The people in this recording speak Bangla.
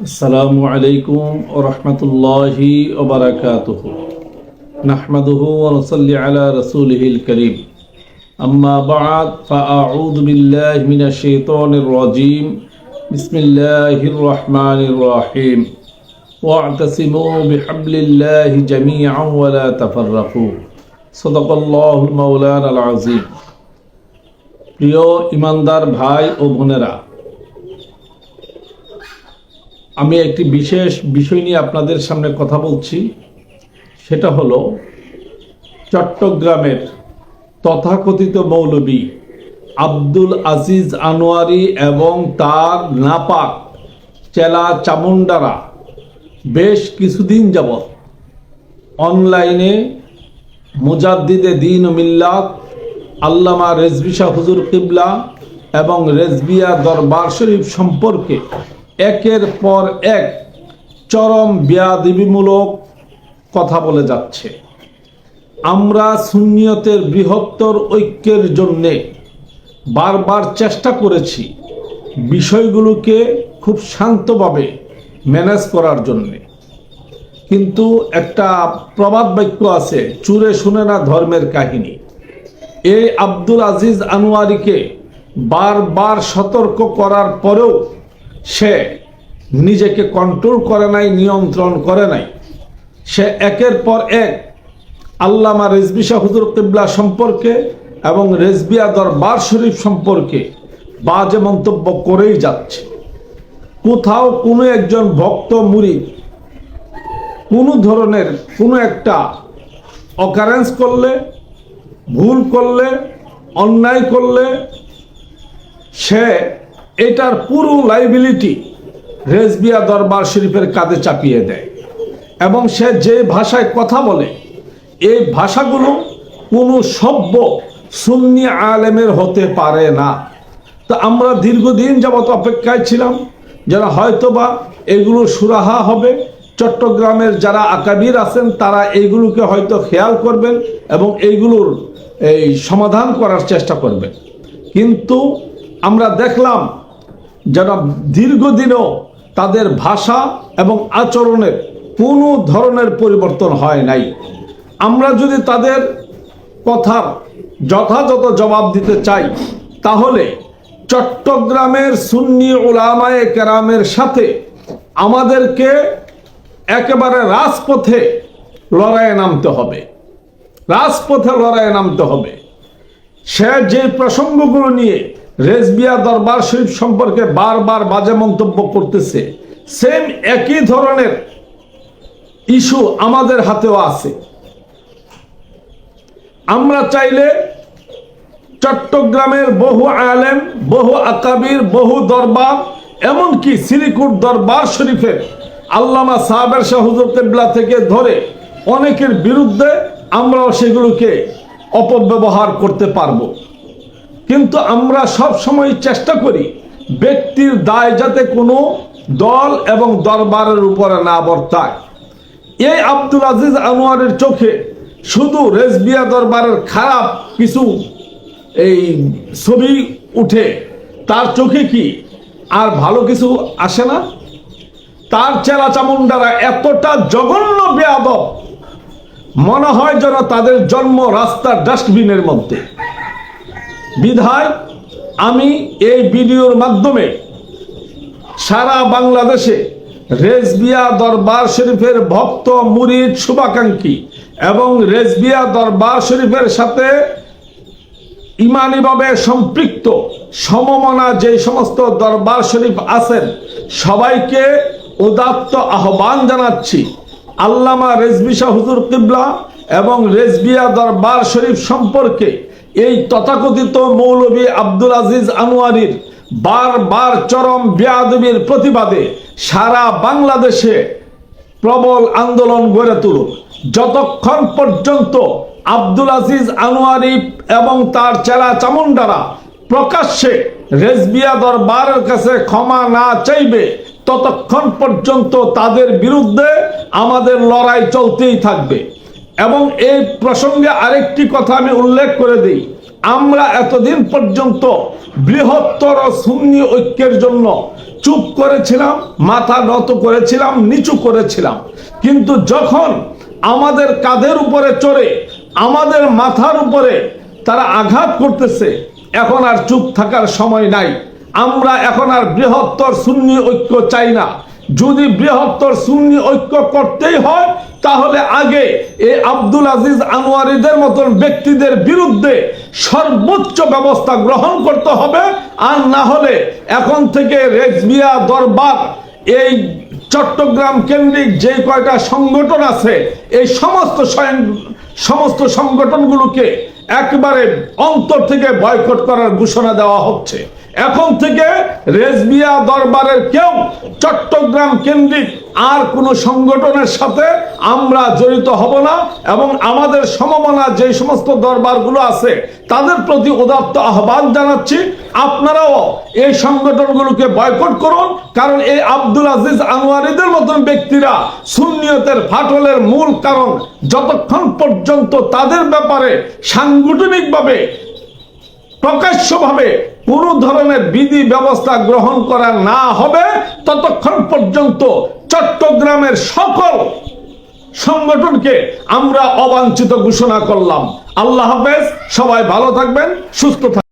السلام عليكم ورحمة الله وبركاته نحمده ونصلي على رسوله الكريم أما بعد فأعوذ بالله من الشيطان الرجيم بسم الله الرحمن الرحيم واعتصموا بحبل الله جميعا ولا تفرقوا صدق الله المولانا العظيم প্রিয় ইমানদার ভাই ও বোনেরা আমি একটি বিশেষ বিষয় নিয়ে আপনাদের সামনে কথা বলছি। সেটা হলো, চট্টগ্রামের তথাকথিত মৌলবী আব্দুল আজিজ আনোয়ারি এবং তার নাপাক চেলা চামুন্ডারা বেশ কিছুদিন যাবৎ অনলাইনে মুজাদ্দিদে দিন মিল্লাত, আল্লামা রেজবিশা হুজুর কিবলা এবং রেজবিয়া দরবার শরীফ সম্পর্কে একের পর এক চরম বেয়াদিবিমূলক কথা বলে যাচ্ছে। আমরা সুন্নিয়তের বৃহত্তর ঐক্যের জন্যে বারবার চেষ্টা করেছি বিষয়গুলোকে খুব শান্তভাবে ম্যানেজ করার জন্যে। কিন্তু একটা প্রবাদ বাক্য আছে, চুরে শুনে না ধর্মের কাহিনী। এই আব্দুল আজিজ আনোয়ারিকে বারবার সতর্ক করার পরেও সে নিজেকে কন্ট্রোল করে নাই, নিয়ন্ত্রণ করে নাই। সে একের পর এক আল্লামা রেজবি শাহ হুজুর কিবলা সম্পর্কে এবং রেজবিয়া দরবার শরীফ সম্পর্কে বাজে মন্তব্য করেই যাচ্ছে। কোথাও কোনো একজন ভক্ত মুড়ি কোনো ধরনের কোনো একটা অকারেন্স করলে, ভুল করলে, অন্যায় করলে, সে এটার পুরো লাইবিলিটি রেজবিয়া দরবার শরীফের কাঁধে চাপিয়ে দেয় এবং সে যে ভাষায় কথা বলে, এই ভাষাগুলো কোনো সভ্য সুন্নি আলেমের হতে পারে না। তো আমরা দীর্ঘদিন যাবত অপেক্ষায় ছিলাম, যারা হয়তোবা এগুলো সুরাহা হবে, চট্টগ্রামের যারা আকাবির আছেন, তারা এইগুলোকে হয়তো খেয়াল করবেন এবং এইগুলোর এই সমাধান করার চেষ্টা করবেন। কিন্তু আমরা দেখলাম যারা দীর্ঘদিনও তাদের ভাষা এবং আচরণের কোনো ধরনের পরিবর্তন হয় নাই। আমরা যদি তাদের কথার যথাযথ জবাব দিতে চাই, তাহলে চট্টগ্রামের সুন্নি ওলামায়ে কেরামের সাথে আমাদেরকে একেবারে রাজপথে লড়াইয়ে নামতে হবে। রাজপথে লড়াইয়ে নামতে হবে। সে যে প্রসঙ্গগুলো নিয়ে রেজবিয়া দরবার শরীফ সম্পর্কে বারবার বাজে মন্তব্য করতেছে। সেম একই ধরনের ইস্যু আমাদের হাতেও আছে। আমরা চাইলে চট্টগ্রামের বহু আলেম, বহু আকাবির, বহু দরবার, এমনকি সিরিকুট দরবার শরীফের আল্লামা সাহাবের শাহ কেবলা থেকে ধরে অনেকের বিরুদ্ধে আমরাও সেগুলোকে অপব্যবহার করতে পারব। কিন্তু আমরা সব সময় চেষ্টা করি ব্যক্তির দায় যাতে কোনো দল এবং দরবারের উপরে না বর্তায়। এই আব্দুল আজিজ আনোয়ারের চোখে শুধু রেজবিয়া দরবারের খারাপ কিছু এই ছবি উঠে, তার চোখে কি আর ভালো কিছু আসে না? তার চেলা চামুন্ডারা এতটা জঘন্য বেয়াদব, মনে হয় যেন তাদের জন্ম রাস্তার ডাস্টবিনের মধ্যে। বিধায় আমি এই ভিডিওর মাধ্যমে সারা বাংলাদেশে রেজবিয়া দরবার শরীফের ভক্ত, মুরিদ, শুভাকাঙ্ক্ষী এবং রেজবিয়া দরবার শরীফের সাথে ইমানিভাবে সম্পৃক্ত, সমমনা যে সমস্ত দরবার শরীফ আছেন, সবাইকে উদাত্ত আহ্বান জানাচ্ছি। আল্লামা রেজবি শাহ হুজুর কিবলা এবং রেজবিয়া দরবার শরীফ সম্পর্কে এই তথাকথিত মৌলবী আব্দুল আজিজ আনোয়ারির বারবার চরম বেয়াদবির প্রতিবাদে সারা বাংলাদেশে প্রবল আন্দোলন গড়ে তুলুন যতক্ষণ পর্যন্ত আব্দুল আজিজ আনোয়ারি এবং তার চেলা চামুন্ডারা প্রকাশ্যে রেজবিয়া দরবারের কাছে ক্ষমা না চাইবে, ততক্ষণ পর্যন্ত তাদের বিরুদ্ধে আমাদের লড়াই চলতেই থাকবে। এবং এই প্রসঙ্গে আরেকটি কথা আমি উল্লেখ করে দিই। আমরা এতদিন পর্যন্ত বৃহত্তর সুন্নি ঐক্যের জন্য চুপ করেছিলাম, মাথা নত করেছিলাম, নিচু করেছিলাম। কিন্তু যখন আমাদের কাঁধের উপরে চড়ে, আমাদের মাথার উপরে তারা আঘাত করতেছে, এখন আর চুপ থাকার সময় নাই। আমরা এখন আর বৃহত্তর সুন্নি ঐক্য চাই না। যদি বৃহত্তর সুন্নি ঐক্য করতেই হয়, তাহলে আগে এ আব্দুল আজিজ আনোয়ারিদের মতন ব্যক্তিদের বিরুদ্ধে সর্বোচ্চ ব্যবস্থা গ্রহণ করতে হবে, আর না হলে এখন থেকে রেজবিয়া দরবার, এই চট্টগ্রাম কেন্দ্রিক যে কয়টা সংগঠন আছে, এই সমস্ত স্বয়ং- সমস্ত সংগঠনগুলোকে একবারে অন্তর থেকে বয়কট করার ঘোষণা দেওয়া হচ্ছে। এখন থেকে রেজবিয়া দরবারের কেউ চট্টগ্রাম কেন্দ্রিক আর কোন সংগঠনের সাথে আমরা জড়িত হব না এবং আমাদের সমমনা যে সমস্ত দরবারগুলো আছে তাদের প্রতি উদাত্ত আহ্বান জানাচ্ছি। আপনারাও এই সংগঠনগুলোকে বয়কট করুন, কারণ এই আব্দুল আজিজ আনোয়ারিদের মতন ব্যক্তিরা সুন্নিয়তের ফাটলের মূল কারণ যতক্ষণ পর্যন্ত তাদের ব্যাপারে সাংগঠনিকভাবে প্রকাশ্যভাবে কোন ধরনের বিধি ব্যবস্থা গ্রহণ করা না হবে, ততক্ষণ পর্যন্ত চট্টগ্রামের সকল সংগঠনকে আমরা অবাঞ্ছিত ঘোষণা করলাম। আল্লাহ হাফেজ, সবাই ভালো থাকবেন, সুস্থ থাকবেন।